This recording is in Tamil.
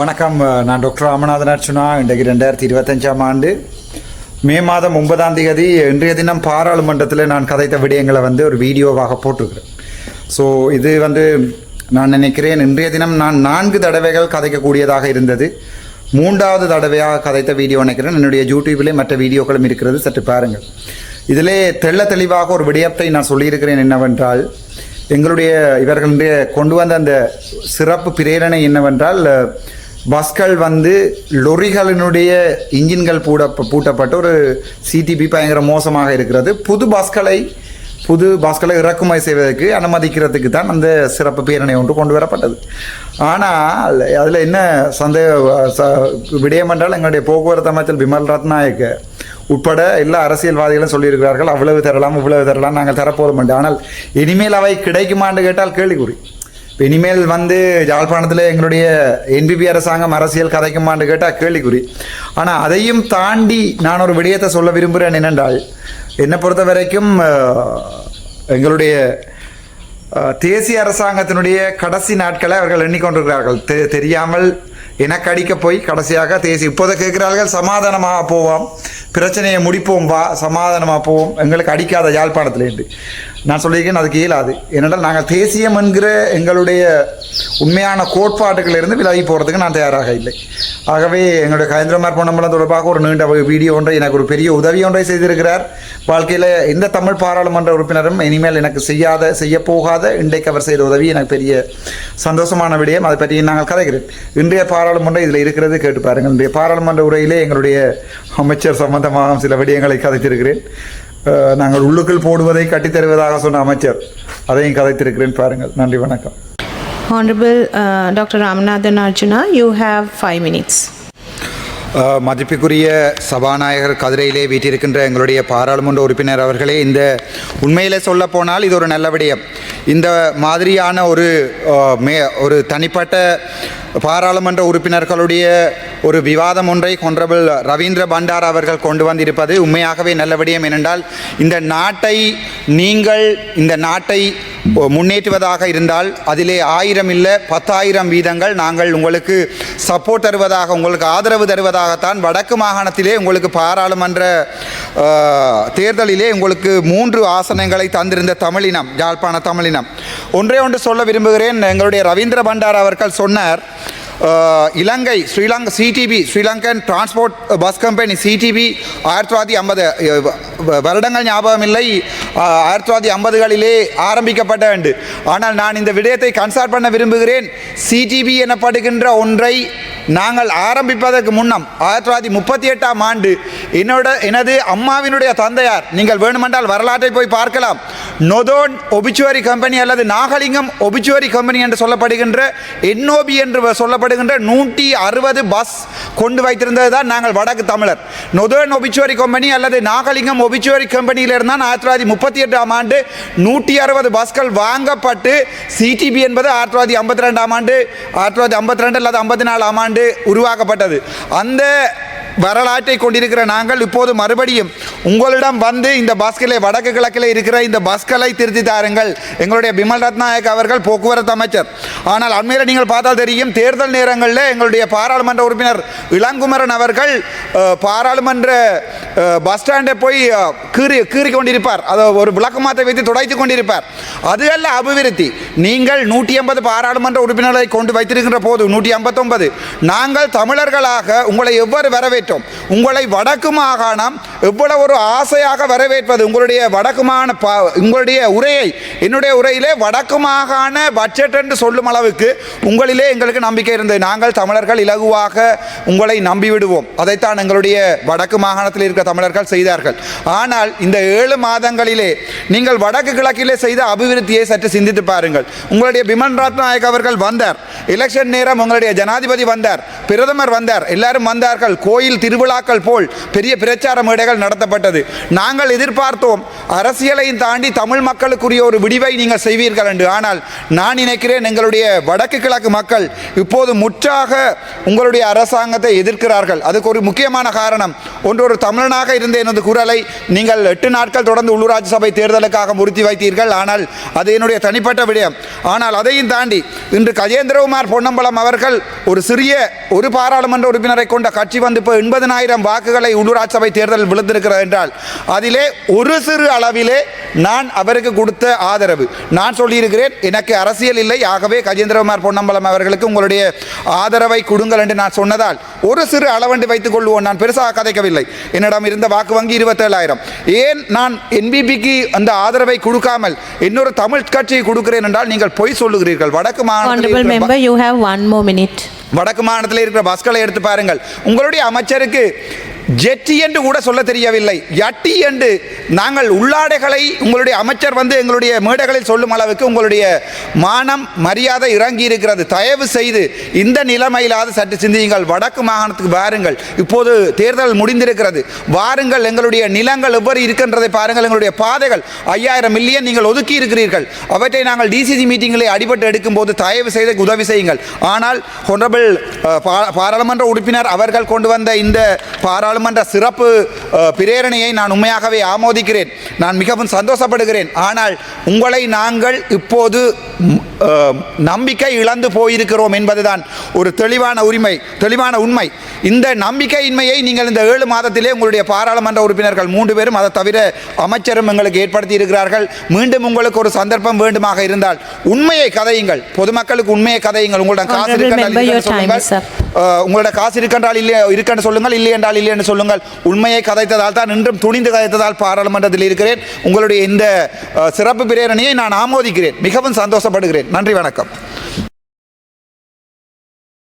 வணக்கம் நான் டாக்டர் ராமநாதன் அர்ச்சுனா இன்றைக்கு ரெண்டாயிரத்தி இருபத்தஞ்சாம் ஆண்டு மே மாதம் ஒன்பதாம் தேதி இன்றைய தினம் பாராளுமன்றத்தில் நான் கதைத்த விடயங்களை வந்து ஒரு வீடியோவாக போட்டிருக்கிறேன். ஸோ இது வந்து நான் நினைக்கிறேன் இன்றைய தினம் நான் நான்கு தடவைகள் கதைக்கக்கூடியதாக இருந்தது. மூன்றாவது தடவையாக கதைத்த வீடியோ நினைக்கிறேன். என்னுடைய யூடியூபிலே மற்ற வீடியோக்களும் இருக்கிறது சற்று பாருங்கள். இதிலே தெள்ள தெளிவாக ஒரு விடயத்தை நான் சொல்லியிருக்கிறேன் என்னவென்றால் எங்களுடைய இவர்களுடைய கொண்டு வந்த அந்த சிறப்பு பிரேரணை என்னவென்றால் பஸ்கள் வந்து லொரிகளினுடைய இன்ஜின்கள் பூட பூட்டப்பட்டு ஒரு சிடிபி பயங்கர மோசமாக இருக்கிறது. புது பஸ்களை புது பஸ்களை இறக்குமதி செய்வதற்கு அனுமதிக்கிறதுக்கு தான் அந்த சிறப்பு பேரணை ஒன்று கொண்டு வரப்பட்டது. ஆனால் அதில் என்ன சந்தேக ச- விடயம் என்றால் எங்களுடைய போக்குவரத்து அமைச்சர் பிமல் ரத்நாயக்க உட்பட எல்லா அரசியல்வாதிகளும் சொல்லியிருக்கிறார்கள் அவ்வளவு தரலாம் இவ்வளவு தரலாம் நாங்கள் தரப்போதும் என்று. ஆனால் இனிமேல் அவை கிடைக்குமான்னு கேட்டால் கேள்விக்குறி. இப்போ இனிமேல் வந்து ஜாழ்ப்பாணத்தில் எங்களுடைய என்பிபி அரசாங்கம் அரசியல் கதைக்குமான்னு கேட்டால் கேள்விக்குறி. ஆனால் அதையும் தாண்டி நான் ஒரு விடயத்தை சொல்ல விரும்புகிறேன் என்னென்றால் என்னை பொறுத்த வரைக்கும் எங்களுடைய தேசிய அரசாங்கத்தினுடைய கடைசி நாட்களை அவர்கள் எண்ணிக்கொண்டிருக்கிறார்கள். தெ- தெரியாமல் எனக்கு அடிக்க போய் கடைசியாக தேசிய இப்போதை கேட்கிறார்கள் சமாதானமாக போவோம். பிரச்சனையை முடிப்போம் வா. சமாதானமாக போவோம். எங்களுக்கு அடிக்காத யாழ்ப்பாணத்திலேருந்து நான் சொல்லியிருக்கேன் அதுக்கு இயலாது. ஏனென்றால் நாங்கள் தேசியம் என்கிற எங்களுடைய உண்மையான கோட்பாட்டுகளிலிருந்து விலகி போகிறதுக்கு நான் தயாராக இல்லை. ஆகவே எங்களுடைய கயந்திரமார் பொன்னம்பலம் தொடர்பாக ஒரு நீண்ட வீடியோ ஒன்றை எனக்கு ஒரு பெரிய உதவி ஒன்றை செய்திருக்கிறார். வாழ்க்கையில் எந்த தமிழ் பாராளுமன்ற உறுப்பினரும் இனிமேல் எனக்கு செய்யாத செய்ய போகாத இன்றைக்கு அவர் செய்த உதவி எனக்கு பெரிய சந்தோஷமான விடயம். அதை பற்றி நாங்கள் கதைக்கிறேன். இன்றைய பாராளுமன்றம் இதில் இருக்கிறது கேட்டு பாருங்கள். இன்றைய பாராளுமன்ற உரையிலே எங்களுடைய அமைச்சர் சம்பந்தமாக சில விடயங்களை கதைத்திருக்கிறேன். நாங்கள் உள்ளுக்குள் போடுவதை கட்டித் தருவதாக சொன்ன அமைச்சர் அதையும் கதைத்திருக்கிறேன் பாருங்கள். நன்றி வணக்கம். Honorable uh, Dr. Ramanathan Arjuna, you have five minutes. மதிப்புக்குரிய சபாநாயகர் கதிரையிலே வீட்டிருக்கின்ற எங்களுடைய பாராளுமன்ற உறுப்பினர் அவர்களே இந்த உண்மையிலே சொல்ல போனால் இது ஒரு நல்ல விடயம். இந்த மாதிரியான ஒரு மே ஒரு தனிப்பட்ட பாராளுமன்ற உறுப்பினர்களுடைய ஒரு விவாதம் ஒன்றை கொன்றபிள் ரவீந்திர பண்டார் அவர்கள் கொண்டு வந்திருப்பது உண்மையாகவே நல்ல விடயம் ஏனென்றால் இந்த நாட்டை நீங்கள் இந்த நாட்டை முன்னேற்றுவதாக இருந்தால் அதிலே ஆயிரம் இல்லை பத்தாயிரம் வீதங்கள் நாங்கள் உங்களுக்கு சப்போர்ட் தருவதாக உங்களுக்கு ஆதரவு தருவதாகத்தான் வடக்கு மாகாணத்திலே உங்களுக்கு பாராளுமன்ற தேர்தலிலே உங்களுக்கு மூன்று ஆசனங்களை தந்திருந்த தமிழினம் யாழ்ப்பாண தமிழினம். ஒன்றே ஒன்று சொல்ல விரும்புகிறேன். எங்களுடைய ரவீந்திர பண்டார் அவர்கள் சொன்னார் Ilankai Sri Lanka CTB Sri Lankan transport bus company CTB ஆயிரத்தி தொள்ளாயிரத்தி ஐம்பது வருடங்கள் ஞாபகம் இல்லை ஆயிரத்தி தொள்ளாயிரத்தி ஐம்பதுகளிலே ஆரம்பிக்கப்பட வேண்டும் ஆனால் நான் இந்த விடயத்தை கன்சல்ட் பண்ண விரும்புகிறேன். சிடிபி எனப்படுகின்ற ஒன்றை நாங்கள் ஆரம்பிப்பதற்கு முன்னம் ஆயிரத்தி தொள்ளாயிரத்தி முப்பத்தி எட்டாம் ஆண்டு என்னோட எனது அம்மாவினுடைய தந்தையார் நீங்கள் வேணுமென்றால் வரலாற்றை போய் பார்க்கலாம். நொதோன் ஒபிச்சுவரி கம்பெனி அல்லது நாகலிங்கம் ஒபிச்சுவரி கம்பெனி என்று சொல்லப்படுகின்ற என்ஓபி என்று சொல்லப்படுகின்ற நூற்றி அறுபது பஸ் கொண்டு வைத்திருந்தது தான் நாங்கள் வடக்கு தமிழர். நொதோன் ஒபிச்சுவரி கம்பெனி அல்லது நாகலிங்கம் ஒபிச்சுவரி கம்பெனியிலிருந்து தான் ஆயிரத்தி தொள்ளாயிரத்தி முப்பத்தி எட்டாம் ஆண்டு நூற்றி அறுபது பஸ்கள் வாங்கப்பட்டு சிடிபி என்பது ஆயிரத்தி தொள்ளாயிரத்தி ஐம்பத்தி ரெண்டாம் ஆண்டு ஆயிரத்தி தொள்ளாயிரத்தி ஐம்பத்தி ரெண்டு அல்லது ஐம்பத்தி நாலாம் ஆண்டு உருவாக்கப்பட்டது. அந்த வரலாற்றை கொண்டிருக்கிற நாங்கள் இப்போது மறுபடியும் உங்களிடம் வந்து இந்த பஸ்களை வடக்கு கிழக்கில் இருக்கிற இந்த பஸ்களை திருத்தி தாருங்கள். எங்களுடைய பிமல் ரத்நாயக் அவர்கள் போக்குவரத்து அமைச்சர். ஆனால் அண்மையில் நீங்கள் பார்த்தால் தெரியும் தேர்தல் நேரங்களில் எங்களுடைய பாராளுமன்ற உறுப்பினர் இளங்குமரன் அவர்கள் பாராளுமன்ற பஸ் ஸ்டாண்டை போய் கீறி கீறி கொண்டிருப்பார். அதை ஒரு விளக்கமாத்தை வைத்து துடைத்து கொண்டிருப்பார். அது அல்ல அபிவிருத்தி. நீங்கள் நூற்றி ஐம்பது பாராளுமன்ற உறுப்பினர்களை கொண்டு வைத்திருக்கின்ற போது நூற்றி ஐம்பத்தொன்பது. நாங்கள் தமிழர்களாக உங்களை எவ்வாறு வரவேற்றோம். உங்களை வடக்கு மாகாணம் எவ்வளவு ஒரு ஆசையாக வரவேற்பது. உங்களுடைய வடக்குமான ப- உங்களுடைய உரையை என்னுடைய உரையிலே வடக்கு மாகாண பட்ஜெட் என்று சொல்லும் அளவுக்கு உங்களிலே எங்களுக்கு நம்பிக்கை இருந்தது. நாங்கள் தமிழர்கள் இலகுவாக உங்களை நம்பிவிடுவோம். அதைத்தான் எங்களுடைய வடக்கு மாகாணத்தில் இருக்கிற தமிழர்கள் செய்தார்கள். ஆனால் இந்த ஏழு மாதங்களிலே நீங்கள் வடக்கு கிழக்கிலே செய்த அபிவிருத்தியை சற்று சிந்தித்து பாருங்கள். உங்களுடைய பிமன் ரத்நாயக் அவர்கள் வந்தார். எலெக்ஷன் நேரம் உங்களுடைய ஜனாதிபதி வந்தார் பிரதமர் வந்தார் எல்லாரும் வந்தார்கள் கோயில் திருவிழாக்கள் போல் பெரிய பிரச்சார மேடைகள் நடத்தப்பட்டது. நாங்கள் எதிர்பார்த்தோம் அரசியலையும் தாண்டி தமிழ் மக்களுக்குரிய ஒரு விடிவை நீங்கள் செய்வீர்கள் என்று. ஆனால் நான் நினைக்கிறேன் எங்களுடைய வடக்கு கிழக்கு மக்கள் இப்போது முற்றாக உங்களுடைய அரசாங்கத்தை எதிர்க்கிறார்கள். அதுக்கு ஒரு முக்கியமான காரணம் ஒன்று ஒரு தமிழனாக இருந்த எனது குரலை நீங்கள் எட்டு நாட்கள் தொடர்ந்து உள்ளூராட்சி சபை தேர்தலுக்காக முறுத்தி வைத்தீர்கள். ஆனால் அது என்னுடைய தனிப்பட்ட விடயம். ஆனால் அதையும் தாண்டி இன்று கஜேந்திரகுமார் பொன்னம்பலம் அவர்கள் ஒரு சிறிய ஒரு பாராளுமன்ற உறுப்பினரை கொண்ட கட்சி வந்து இப்போ எண்பதனாயிரம் வாக்குகளை உள்ளூராட்சி சபை தேர்தல் விழுந்திருக்கிறது என்றால் அதிலே ஒரு சிறு அளவிலே நான் அவருக்கு கொடுத்த ஆதரவு. நான் சொல்லியிருக்கிறேன் எனக்கு அரசியல் இல்லை ஆகவே கஜேந்திரகுமார் பொன்னம்பலம் அவர்களுக்கு உங்களுடைய ஆதரவை கொடுங்கள் என்று நான் சொன்னதால் ஒரு சிறு அளவண்டு வைத்துக் கொள்வோம். நான் பெருசாக கதைக்கவில்லை. என்னிடம் இருந்த வாக்கு வங்கி இருபத்தேழாயிரம். ஏன் நான் என்பிபிக்கு அந்த ஆதரவை கொடுக்காமல் இன்னொரு தமிழ் கட்சியை கொடுக்கிறேன் என்றால் நீங்கள் பொய் சொல்லுகிறீர்கள். வடக்கு மாநிலத்தில் Honorable இருக்கிற ப- member, you have one more minute. வடக்கு மாநிலத்தில் இருக்கிற பஸ்களை எடுத்து பாருங்கள். உங்களுடைய அமைச்சருக்கு ஜெட்டி என்று கூட சொல்ல தெரியவில்லை. யட்டி என்று நாங்கள் உள்ளாடைகளை உங்களுடைய அமைச்சர் வந்து எங்களுடைய மேடைகளில் சொல்லும் அளவுக்கு உங்களுடைய மானம் மரியாதை இறங்கி இருக்கிறது தயவு செய்து இந்த நிலைமையிலாவது சற்று சிந்தியுங்கள். வடக்கு மாகாணத்துக்கு வாருங்கள். இப்போது தேர்தல் முடிந்திருக்கிறது. வாருங்கள். எங்களுடைய நிலங்கள் எவ்வாறு இருக்கின்றதை பாருங்கள். எங்களுடைய பாதைகள் ஐயாயிரம் மில்லியன் நீங்கள் ஒதுக்கி இருக்கிறீர்கள். அவற்றை நாங்கள் டிசிசி மீட்டிங்களை அடிபட்டு எடுக்கும்போது தயவு செய்து உதவி செய்யுங்கள். ஆனால் ஹொனரபிள் பாராளுமன்ற உறுப்பினர் அவர்கள் கொண்டு வந்த இந்த பாராளுமன்ற சிறப்பு அஹ், பிரேரணையை நான் உண்மையாகவே ஆமோதிக்கிறேன். நான் மிகவும் சந்தோஷப்படுகிறேன். ஆனால் உங்களை நாங்கள் இப்போது நம்பிக்கை இழந்து போயிருக்கிறோம் என்பதுதான் ஒரு தெளிவான உரிமை தெளிவான உண்மை. இந்த நம்பிக்கையின்மையை நீங்கள் இந்த ஏழு மாதத்திலே உங்களுடைய பாராளுமன்ற உறுப்பினர்கள் மூன்று பேரும் அதை தவிர அமைச்சரும் எங்களுக்கு ஏற்படுத்தி இருக்கிறார்கள். மீண்டும் உங்களுக்கு ஒரு சந்தர்ப்பம் வேண்டுமாக இருந்தால் உண்மையை கதையுங்கள். பொதுமக்களுக்கு உண்மையை கதையுங்கள். உங்களிடம் காசு இருக்கின்றால் உங்களோட காசு இருக்கின்றால் இல்லை இருக்கென்று சொல்லுங்கள். இல்லை என்றால் இல்லை என்று சொல்லுங்கள். உண்மையை கதைத்ததால் தான் இன்றும் துணிந்து கதைத்ததால் பாராளுமன்றத்தில் இருக்கிறேன். உங்களுடைய இந்த சிறப்பு பிரேரணையை நான் ஆமோதிக்கிறேன். மிகவும் சந்தோஷப்படுகிறேன். நன்றி வணக்கம்.